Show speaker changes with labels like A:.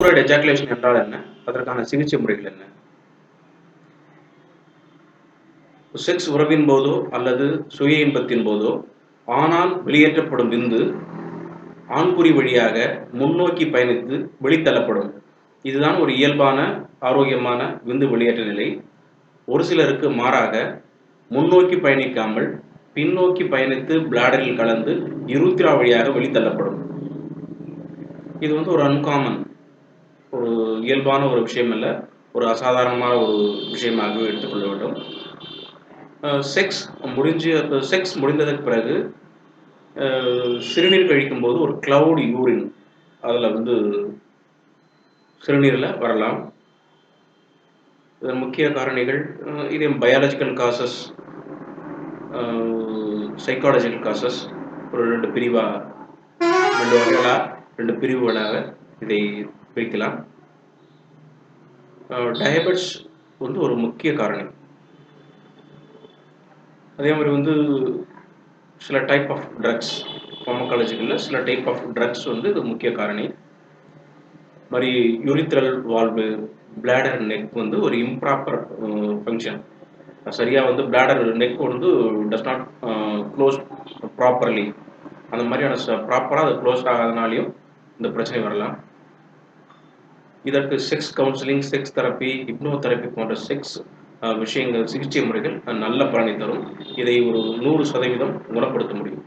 A: Premature ejaculation என்றால் என்ன? அதற்கான சிகிச்சை முறைகள் என்ன? செக்ஸ் உறவின் போதோ அல்லது சுய இன்பத்தின் போதோ ஆணால் வெளியேற்றப்படும் விந்து ஆண்குறி வழியாக முன்னோக்கி பயணித்து வெளித்தள்ளப்படும். இதுதான் ஒரு இயல்பான ஆரோக்கியமான விந்து வெளியேற்ற நிலை. ஒரு சிலருக்கு மாறாக முன்னோக்கி பயணிக்காமல் பின்னோக்கி பயணித்து பிளாடரில் கலந்து இருத்திரா வழியாக வெளித்தள்ளப்படும். இது வந்து ஒரு அன்காமன் ஒரு இயல்பான ஒரு விஷயம் அல்ல ஒரு அசாதாரணமான ஒரு விஷயமாகவே எடுத்துக்கொள்ள வேண்டும். செக்ஸ் முடிஞ்சு செக்ஸ் முடிந்ததற்கு பிறகு சிறுநீர் சிறுநீர் கழிக்கும்போது ஒரு கிளவுட் யூரின் அதில் வந்து சிறுநீரில் வரலாம். இதன் முக்கிய காரணிகள் இதே பயாலஜிக்கல் காசஸ் சைக்காலஜிக்கல் காசஸ் ஒரு ரெண்டு பிரிவாக ரெண்டு வகைகளாக ரெண்டு பிரிவுகளாக இதை பிரிக்கலாம் டயபெட்ஸ் வந்து ஒரு முக்கிய காரணி. அதே மாதிரி வந்து சில டைப் ஆஃப் ட்ரக்ஸ் ஃபார்மகாலஜிக்கலில் சில டைப் ஆஃப் ட்ரக்ஸ் வந்து இது முக்கிய காரணி. மாதிரி யூரித்ரல் வால்வு பிளாடர் நெக் வந்து ஒரு இம்ப்ராப்பர் ஃபங்க்ஷன் சரியாக வந்து பிளாடர் நெக் வந்து டஸ் நாட் க்ளோஸ் ப்ராப்பர்லி அந்த மாதிரியான ப்ராப்பராக அது க்ளோஸ் ஆகாதனாலையும் இந்த பிரச்சனை வரலாம். இதற்கு sex counselling sex therapy hypno therapy போன்ற செக்ஸ் விஷயங்கள் சிகிச்சை முறைகள் நல்ல பலனை தரும். இதை ஒரு நூறு சதவீதம் குணப்படுத்த முடியும்.